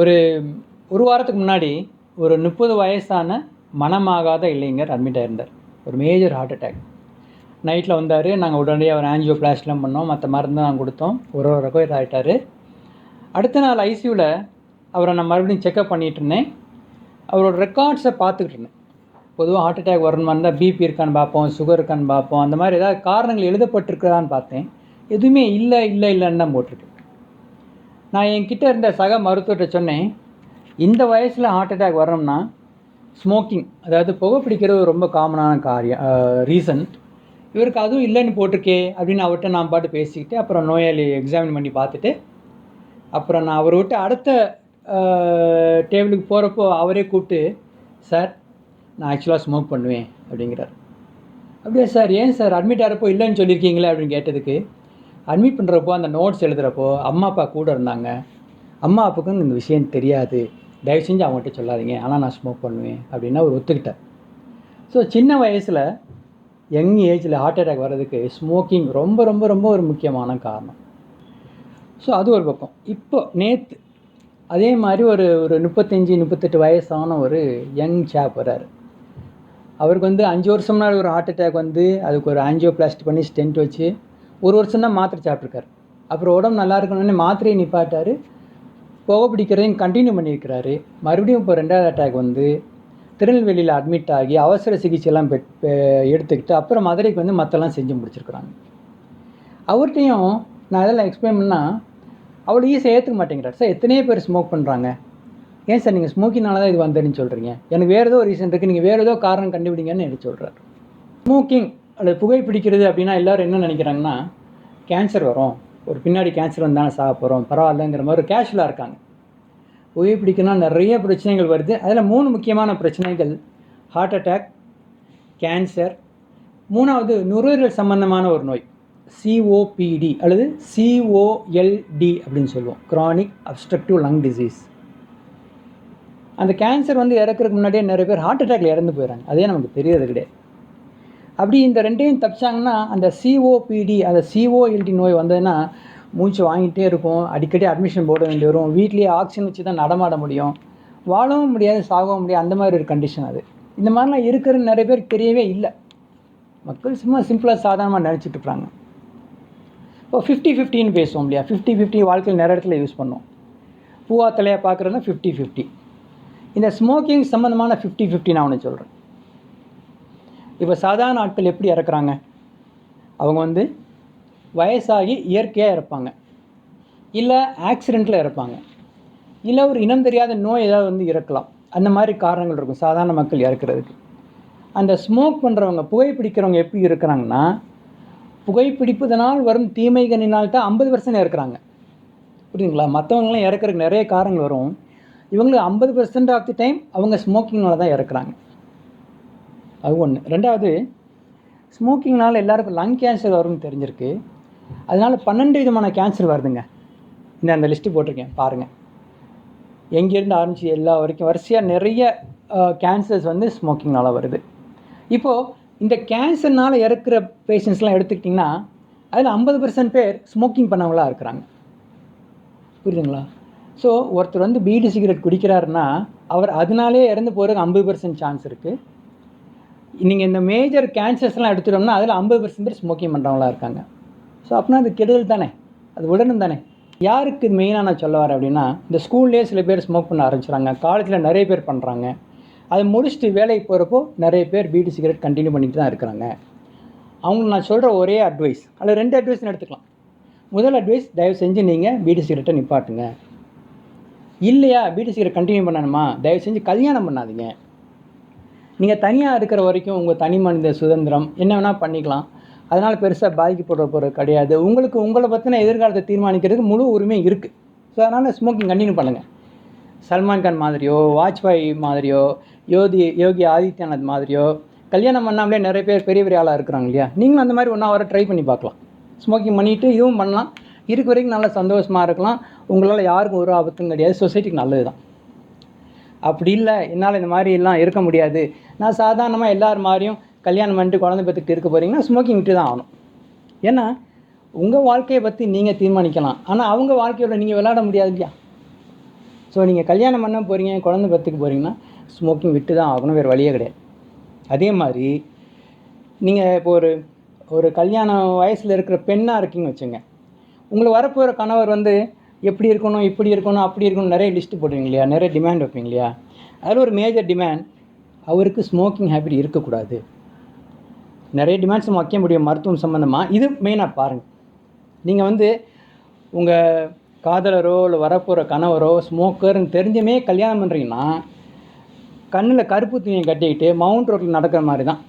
ஒரு ஒரு வாரத்துக்கு முன்னாடி ஒரு முப்பது வயசான மனமாகாத இளைஞர் அட்மிட் ஆயிருந்தார். ஒரு மேஜர் ஹார்ட் அட்டாக் நைட்டில் வந்தார் நாங்கள் உடனடியாக அவர் ஆன்ஜியோ பிளாஸ்ட்லாம் பண்ணோம் மற்ற மருந்து நாங்கள் கொடுத்தோம். ஒரு ஒரு ரெக்கவர் ஆகிட்டார் அடுத்த நாள் ஐசியூவில் அவரை நான் மறுபடியும் செக்அப் பண்ணிகிட்டு இருந்தேன். அவரோட ரெக்கார்ட்ஸை பார்த்துக்கிட்டு இருந்தேன். பொதுவாக ஹார்ட் அட்டாக் வரணுமா இருந்தால் பிபி இருக்கான்னு பார்ப்போம் சுகர் இருக்கான்னு பார்ப்போம் அந்த மாதிரி ஏதாவது காரணங்கள் எழுதப்பட்டிருக்குதான்னு பார்த்தேன். எதுவுமே இல்லை இல்லை இல்லைன்னு தான் போட்டிருக்கு. நான் என்கிட்ட இருந்த சக மருத்துவர்கிட்ட சொன்னேன் இந்த வயசில் ஹார்ட் அட்டாக் வரணும்னா ஸ்மோக்கிங் அதாவது புகை பிடிக்கிறது ரொம்ப காமனான காரியம் ரீசன் இவருக்கு அதுவும் இல்லைன்னு போட்டிருக்கே அப்படின்னு அவர்கிட்ட நான் பாட்டு பேசிக்கிட்டு அப்புறம் நோயாளி எக்ஸாமின் பண்ணி பார்த்துட்டு அப்புறம் நான் அவரை விட்டு அடுத்த டேபிளுக்கு போகிறப்போ அவரே கூப்பிட்டு சார் நான் ஆக்சுவலாக ஸ்மோக் பண்ணுவேன் அப்படிங்கிறார். அப்படியே சார் ஏன் சார் அட்மிட் ஆகிறப்போ இல்லைன்னு சொல்லியிருக்கீங்களே? அப்படின்னு கேட்டதுக்கு அட்மிட் பண்ணுறப்போ அந்த நோட்ஸ் எழுதுகிறப்போ அம்மா அப்பா கூட இருந்தாங்க. அம்மா அப்பாவுக்கும் இந்த விஷயம் தெரியாது. தயவு செஞ்சு அவங்ககிட்ட சொல்லாதீங்க. ஆனால் நான் ஸ்மோக் பண்ணுவேன் அப்படின்னு அவர் ஒத்துக்கிட்டார். ஸோ சின்ன வயசில் யங் ஏஜில் ஹார்ட் அட்டாக் வர்றதுக்கு ஸ்மோக்கிங் ரொம்ப ரொம்ப ரொம்ப ஒரு முக்கியமான காரணம். ஸோ அது ஒரு பக்கம். இப்போ நேற்று அதே மாதிரி ஒரு ஒரு முப்பத்தஞ்சு முப்பத்தெட்டு வயசான ஒரு யங் சாப் வர்றாரு. அவருக்கு வந்து அஞ்சு வருஷம் முன்னாடி ஒரு ஹார்ட் அட்டாக் வந்து அதுக்கு ஒரு ஆஞ்சியோபிளாஸ்ட் பண்ணி ஸ்டென்ட் வச்சு ஒரு வருஷம் தான் மாத்திரை சாப்பிட்ருக்காரு அப்புறம் உடம்பு நல்லா இருக்கணும்னு மாத்திரையை நிப்பாட்டார். புகை பிடிக்கிறதையும் கண்டினியூ பண்ணியிருக்கிறாரு. மறுபடியும் இப்போ ரெண்டாவது அட்டாக் வந்து திருநெல்வேலியில் அட்மிட் ஆகி அவசர சிகிச்சையெல்லாம் பெட் எடுத்துக்கிட்டு அப்புறம் மதுரைக்கு வந்து மற்றெல்லாம் செஞ்சு முடிச்சிருக்கிறாங்க. அவர்கிட்டையும் நான் அதெல்லாம் எக்ஸ்பிளைன் பண்ணால் அவ்வளோ ஈஸியாக ஏற்றுக்க மாட்டேங்கிறார். சார் எத்தனையோ பேர் ஸ்மோக் பண்ணுறாங்க ஏன் சார் நீங்கள் ஸ்மோக்கிங்னால தான் இது வந்ததுன்னு சொல்கிறீங்க எனக்கு வேறு ஏதோ ரீசன் இருக்குது நீங்கள் வேறு ஏதோ காரணம் கண்டுபிடிங்கன்னு எடுத்து சொல்கிறார் ஸ்மோக்கிங் அல்லது புகைப்பிடிக்கிறது அப்படின்னா எல்லோரும் என்ன நினைக்கிறாங்கன்னா கேன்சர் வரும். ஒரு பின்னாடி கேன்சர் வந்தாலும் சாக போகிறோம் பரவாயில்லங்கிற மாதிரி கேஷுவலாக இருக்காங்க. புகைப்பிடிக்கணும்னா நிறைய பிரச்சனைகள் வருது. அதில் மூணு முக்கியமான பிரச்சனைகள். ஹார்ட் அட்டாக் கேன்சர் மூணாவது நுரையீரல் சம்பந்தமான ஒரு நோய். சிஓபிடி அல்லது சிஓஎல்டி அப்படின்னு சொல்லுவோம். க்ரானிக் அப்ஸ்ட்ரக்டிவ் லங் டிசீஸ் அந்த கேன்சர் வந்து இறக்குறதுக்கு முன்னாடியே நிறைய பேர் ஹார்ட் அட்டாக்ல இறந்து போயிடறாங்க. அதே நமக்கு தெரியறது கிடையாது. அப்படி இந்த ரெண்டையும் தப்பிச்சாங்கன்னா அந்த சிஓபிடி அந்த சிஓஎல்டி நோய் வந்ததுன்னா மூச்சு வாங்கிட்டே இருக்கும். அடிக்கடி அட்மிஷன் போட வேண்டி வரும். வீட்லேயே ஆக்சிஜன் வச்சு தான் நடமாட முடியும். வாழவும் முடியாது சாகவும் முடியாது. அந்த மாதிரி ஒரு கண்டிஷன் அது. இந்த மாதிரிலாம் இருக்கிற நிறைய பேருக்கு தெரியவே இல்லை. மக்கள் சும்மா சிம்பிளாக சாதாரணமாக நினச்சிட்டு இருக்கிறாங்க இப்போ ஃபிஃப்டி ஃபிஃப்டின்னு பேசுவோம் இல்லையா? ஃபிஃப்டி ஃபிஃப்டி வாழ்க்கையில் நிறைய இடத்துல யூஸ் பண்ணுவோம். பூவா தலையாக பார்க்குறதுனா ஃபிஃப்டி ஃபிஃப்டி இந்த ஸ்மோக்கிங் சம்மந்தமான ஃபிஃப்டி ஃபிஃப்டி நான் ஒன்று சொல்கிறேன் இப்போ சாதாரண ஆட்கள் எப்படி இறக்குறாங்க? அவங்க வந்து வயசாகி இயற்கையாக இறப்பாங்க. இல்லை ஆக்சிடெண்ட்டில் இறப்பாங்க. இல்லை ஒரு இனம் தெரியாத நோய் ஏதாவது வந்து இறக்கலாம். அந்த மாதிரி காரணங்கள் இருக்கும் சாதாரண மக்கள் இறக்குறதுக்கு. அந்த ஸ்மோக் பண்ணுறவங்க புகைப்பிடிக்கிறவங்க எப்படி இருக்கிறாங்கன்னா புகைப்பிடிப்பதனால் வரும் தீமைகளினால் தான் ஐம்பது பர்சன்ட் இறக்குறாங்க. புரியுதுங்களா? மற்றவங்களாம் இறக்குறதுக்கு நிறைய காரணங்கள் வரும். இவங்களுக்கு ஐம்பது பர்சன்ட் ஆஃப் தி டைம் அவங்க ஸ்மோக்கிங்னால தான் இறக்குறாங்க. அது ஒன்று ரெண்டாவது ஸ்மோக்கிங்னால எல்லாருக்கும் லங் கேன்சர் வரும்னு தெரிஞ்சிருக்கு. அதனால பன்னெண்டு விதமான கேன்சர் வருதுங்க. இந்த அந்த லிஸ்ட்டு போட்டிருக்கேன். பாருங்கள் எங்கேருந்து ஆரம்பிச்சு எல்லா வரைக்கும் வரிசையாக நிறைய கேன்சர்ஸ் வந்து ஸ்மோக்கிங்னால் வருது. இப்போது இந்த கேன்சர்னால் இறக்குற பேஷண்ட்ஸ்லாம் எடுத்துக்கிட்டிங்கன்னா அதில் ஐம்பது பர்சன்ட் பேர் ஸ்மோக்கிங் பண்ணவங்களா இருக்கிறாங்க. புரியுதுங்களா? ஸோ ஒருத்தர் வந்து பீடி சிகரெட் குடிக்கிறாருன்னா அவர் அதனாலே இறந்து போகிறதுக்கு ஐம்பது பர்சன்ட் சான்ஸ் இருக்குது நீங்கள் இந்த மேஜர் கேன்சர்ஸ்லாம் எடுத்துட்டோம்னா அதில் ஐம்பது பர்சன்ட் பேர் ஸ்மோக்கிங் பண்ணுறவங்களா இருக்காங்க. ஸோ அப்படின்னா அது கெடுதல் தானே? அது உடனும் தானே? யாருக்கு மெயினாக நான் சொல்ல வரேன் அப்படின்னா இந்த ஸ்கூல்லேயே சில பேர் ஸ்மோக் பண்ண ஆரம்பிச்சுறாங்க காலேஜில் நிறைய பேர் பண்ணுறாங்க அதை முடிச்சுட்டு வேலைக்கு போகிறப்போ நிறைய பேர் பீடி சிகரெட் கண்டினியூ பண்ணிட்டு தான் இருக்கிறாங்க. அவங்களுக்கு நான் சொல்கிற ஒரே அட்வைஸ் அதில் ரெண்டு அட்வைஸ் எடுத்துக்கலாம். முதல் அட்வைஸ் தயவு செஞ்சு நீங்கள் பீடி சிகரெட்டை நிப்பாட்டுங்க. இல்லையா? பீடி சிகரெட் கண்டினியூ பண்ணணுமா? தயவு செஞ்சு கல்யாணம் பண்ணாதீங்க. நீங்கள் தனியாக இருக்கிற வரைக்கும் உங்கள் தனி மனித சுதந்திரம் என்ன வேணால் பண்ணிக்கலாம். அதனால் பெருசாக பாதிக்கப்படுற போகிறது கிடையாது. உங்களுக்கு உங்களை பற்றின எதிர்காலத்தை தீர்மானிக்கிறதுக்கு முழு உரிமை இருக்குது ஸோ அதனால் ஸ்மோக்கிங் கண்டினியூ பண்ணுங்கள் சல்மான் கான் மாதிரியோ வாஜ்பாய் மாதிரியோ யோதி யோகி ஆதித்யநாத் மாதிரியோ கல்யாணம் பண்ணாமலே நிறைய பேர் பெரிய பெரிய ஆளாக இருக்கிறாங்க இல்லையா? நீங்களும் அந்த மாதிரி ஒன்றா வர ட்ரை பண்ணி பார்க்கலாம். ஸ்மோக்கிங் பண்ணிவிட்டு இதுவும் பண்ணலாம். இருக்க வரைக்கும் நல்லா சந்தோஷமாக இருக்கலாம். உங்களால் யாருக்கும் ஒரு ஆபத்தும் கிடையாது. சொசைட்டிக்கு நல்லது தான் அப்படி இல்லை. என்னால் இந்த மாதிரிலாம் இருக்க முடியாது. நான் சாதாரணமாக எல்லார் மாதிரியும் கல்யாணம் பண்ணிட்டு குழந்தை பெற்றுக்கிட்டு இருக்க போகிறீங்கன்னா ஸ்மோக்கிங் விட்டு தான் ஆகணும். ஏன்னா உங்கள் வாழ்க்கையை பற்றி நீங்கள் தீர்மானிக்கலாம். ஆனால் அவங்க வாழ்க்கையோட நீங்கள் விளையாட முடியாது இல்லையா? ஸோ நீங்கள் கல்யாணம் பண்ண போகிறீங்க குழந்தை பத்துக்கு போகிறீங்கன்னா ஸ்மோக்கிங் விட்டு தான் ஆகணும் வேறு வழியே கிடையாது. அதே மாதிரி நீங்கள் இப்போ ஒரு ஒரு கல்யாண வயசில் இருக்கிற பெண்ணாக இருக்கீங்கன்னு வச்சுங்க உங்களுக்கு வரப்போகிற கணவர் வந்து எப்படி இருக்கணும் இப்படி இருக்கணும் அப்படி இருக்கணும் நிறைய லிஸ்ட்டு போடுவீங்க இல்லையா? நிறைய டிமாண்ட் வைப்பீங்க இல்லையா? அதில் ஒரு மேஜர் டிமாண்ட் அவருக்கு ஸ்மோக்கிங் ஹேபிட் இருக்கக்கூடாது. நிறைய டிமாண்ட்ஸ் நம்ம வைக்க முடியும் மருத்துவம் சம்மந்தமாக இது மெயினாக பாருங்கள் நீங்கள் வந்து உங்கள் காதலரோ இல்லை வரப்போகிற கணவரோ ஸ்மோக்கர்னு தெரிஞ்சுமே கல்யாணம் பண்ணுறீங்கன்னா கண்ணில் கருப்பு துணியை கட்டிக்கிட்டு மவுண்ட் ரோட்டில் நடக்கிற மாதிரி தான்.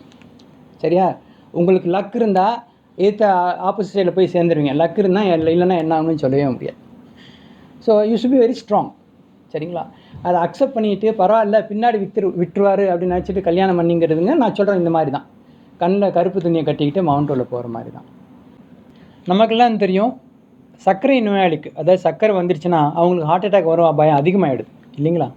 சரியா? உங்களுக்கு லக் இருந்தால் எதிர்த்த ஆப்போசிட் சைடில் போய் சேர்ந்துருவீங்க. லக் இருந்தால் இல்லை இல்லைன்னா என்ன ஆகணும்னு சொல்லவே முடியாது. So you should be very strong சரிங்களா? அதை அக்செப்ட் பண்ணிட்டு பரவாயில்ல பின்னாடி வித்துரு விட்டுருவாரு அப்படின்னு நினச்சிட்டு கல்யாணம் பண்ணிங்கிறதுங்க நான் சொல்கிறேன் இந்த மாதிரி தான் கண்ணில் கருப்பு துணியை கட்டிக்கிட்டு மவுண்ட் ரோட்டில் போகிற மாதிரி தான் நமக்கெல்லாம் தெரியும் சர்க்கரை நோயாளிக்கு அதாவது சர்க்கரை வந்துருச்சுன்னா அவங்களுக்கு ஹார்ட் அட்டாக் வரும் பயம் அதிகமாகிடுது இல்லைங்களா?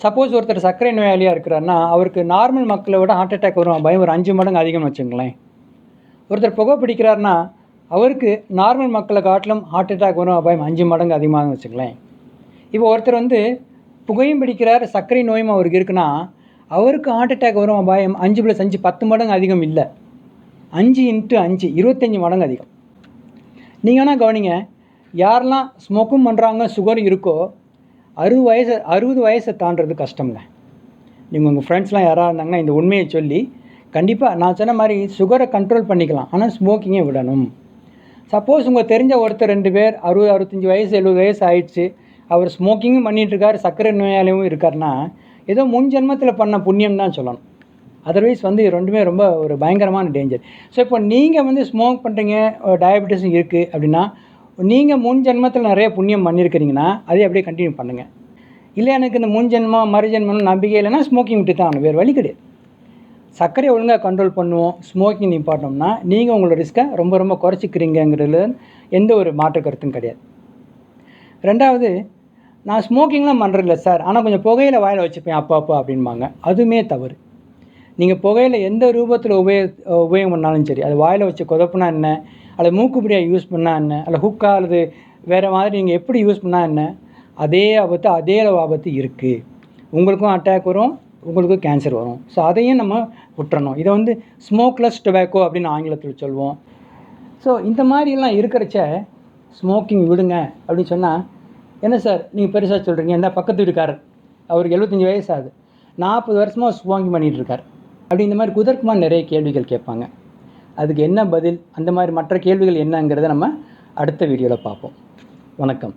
சப்போஸ் ஒருத்தர் சர்க்கரை நோயாளியாக இருக்கிறாருன்னா அவருக்கு நார்மல் மக்களை விட ஹார்ட் அட்டாக் வரும் பயம் ஒரு அஞ்சு மடங்கு அதிகம்னு வச்சுங்களேன். ஒருத்தர் புகை பிடிக்கிறாருன்னா அவருக்கு நார்மல் மக்களை காட்டிலும் ஹார்ட் அட்டாக் வரும். அபாயம் அஞ்சு மடங்கு அதிகமாக வச்சுக்கலேன் இப்போ ஒருத்தர் வந்து புகையும் பிடிக்கிறார் சர்க்கரை நோயும் அவருக்கு இருக்குன்னா அவருக்கு ஹார்ட் அட்டாக் வரும். அபாயம் அஞ்சு ப்ளஸ் அஞ்சு பத்து மடங்கு அதிகம் இல்லை. அஞ்சு இன்ட்டு அஞ்சு இருபத்தஞ்சி மடங்கு அதிகம். நீங்கள் வேணால் கவனிங்க? யாரெல்லாம் ஸ்மோக்கும் பண்ணுறாங்க சுகர் இருக்கோ அறுபது வயசு அறுபது வயசை தாண்டுறது கஷ்டம்ல நீங்கள் உங்கள் ஃப்ரெண்ட்ஸ்லாம் யாராக இருந்தாங்கன்னா இந்த உண்மையை சொல்லி கண்டிப்பாக நான் சொன்ன மாதிரி சுகரை கண்ட்ரோல் பண்ணிக்கலாம். ஆனால் ஸ்மோக்கிங்கே விடணும். சப்போஸ் உங்கள் தெரிஞ்ச ஒருத்தர் ரெண்டு பேர் அறுபது அறுபத்தஞ்சி வயசு எழுபது வயசு ஆயிடுச்சு அவர் ஸ்மோக்கிங்கும் பண்ணிட்டு சர்க்கரை நோயாளியும் இருக்காருன்னா ஏதோ முன் ஜென்மத்தில் பண்ண புண்ணியம் தான் சொல்லணும். அதர்வைஸ் வந்து இது ரெண்டுமே ரொம்ப ஒரு பயங்கரமான டேஞ்சர் ஸோ இப்போ நீங்கள் வந்து ஸ்மோக் பண்ணுறீங்க டயபெட்டிஸும் இருக்குது அப்படின்னா நீங்கள் முன் ஜென்மத்தில் நிறைய புண்ணியம் பண்ணியிருக்கிறீங்கன்னா அதே அப்படியே கண்டினியூ பண்ணுங்கள் இல்லை எனக்கு இந்த முன் ஜென்மம் மறு நம்பிக்கை இல்லைன்னா ஸ்மோக்கிங் விட்டு தான் வேறு வழி கிடையாது. சர்க்கரையை ஒழுங்காக கண்ட்ரோல் பண்ணுவோம் ஸ்மோக்கிங் நிப்பாட்டோம்னா நீங்கள் உங்களோட ரிஸ்க்கை ரொம்ப ரொம்ப குறைச்சிக்கிறீங்கிறதுல எந்த ஒரு மாற்று கருத்தும் கிடையாது. ரெண்டாவது நான் ஸ்மோக்கிங்லாம் பண்ணுறதில்ல சார் ஆனால் கொஞ்சம் புகையில வாயில் வச்சுப்பேன் அப்பா அப்பா அப்படின்பாங்க அதுவுமே தவறு. நீங்கள் புகையில எந்த ரூபத்தில் உபயோக உபயோகம் பண்ணாலும் சரி அது வாயில் வச்சு குதப்புனா என்ன? அல்லது மூக்குப்பிடியாக யூஸ் பண்ணால் என்ன? அல்ல ஹுக்கா அல்லது வேறு மாதிரி நீங்கள் எப்படி யூஸ் பண்ணால் என்ன? அதே ஆபத்து அதே அளவு ஆபத்து இருக்குது உங்களுக்கும் அட்டாக் வரும். உங்களுக்கு கேன்சர் வரும். ஸோ அதையும் நம்ம விட்டுறணும். இதை வந்து ஸ்மோக்லெஸ் டொபேக்கோ அப்படின்னு ஆங்கிலத்தில் சொல்லுவோம். ஸோ இந்த மாதிரிலாம் இருக்கிறச்ச ஸ்மோக்கிங் விடுங்க அப்படின்னு சொன்னால் என்ன சார் நீங்கள் பெருசாக சொல்கிறீங்க இந்த பக்கத்து வீட்டுக்காரர். அவருக்கு எழுபத்தஞ்சி வயசு ஆகுது நாற்பது வருஷமாக ஸ்மோக்கிங் பண்ணிகிட்டு இருக்கார் அப்படி இந்த மாதிரி குதர்க்கமாக நிறைய கேள்விகள் கேட்பாங்க. அதுக்கு என்ன பதில்? அந்த மாதிரி மற்ற கேள்விகள் என்னங்கிறத நம்ம அடுத்த வீடியோவில் பார்ப்போம். வணக்கம்.